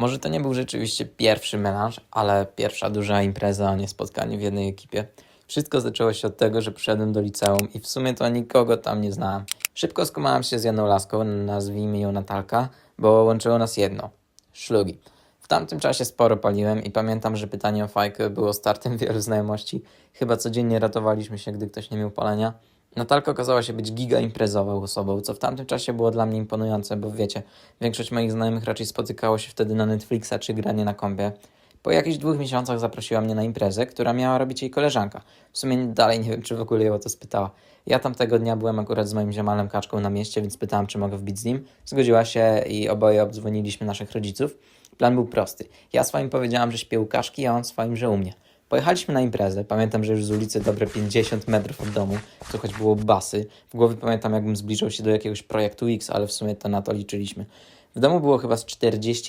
Może to nie był rzeczywiście pierwszy melanż, ale pierwsza duża impreza, a nie spotkanie w jednej ekipie. Wszystko zaczęło się od tego, że przyszedłem do liceum i w sumie to nikogo tam nie znałem. Szybko skumałem się z jedną laską, nazwijmy ją Natalka, bo łączyło nas jedno szlugi. W tamtym czasie sporo paliłem i pamiętam, że pytanie o fajkę było startem wielu znajomości. Chyba codziennie ratowaliśmy się, gdy ktoś nie miał palenia. Natalka okazała się być giga imprezową osobą, co w tamtym czasie było dla mnie imponujące, bo wiecie, większość moich znajomych raczej spotykało się wtedy na Netflixa czy granie na kompie. Po jakichś dwóch miesiącach zaprosiła mnie na imprezę, która miała robić jej koleżanka. W sumie dalej nie wiem, czy w ogóle ją o to spytała. Ja tamtego dnia byłem akurat z moim ziomalem Kaczką na mieście, więc pytałem, czy mogę wbić z nim. Zgodziła się i oboje obdzwoniliśmy naszych rodziców. Plan był prosty. Ja swoim powiedziałam, że śpię u Kaszki, a on swoim, że u mnie. Pojechaliśmy na imprezę. Pamiętam, że już z ulicy dobre 50 metrów od domu, co choć było basy. W głowie pamiętam, jakbym zbliżał się do jakiegoś projektu X, ale w sumie to na to liczyliśmy. W domu było chyba z 40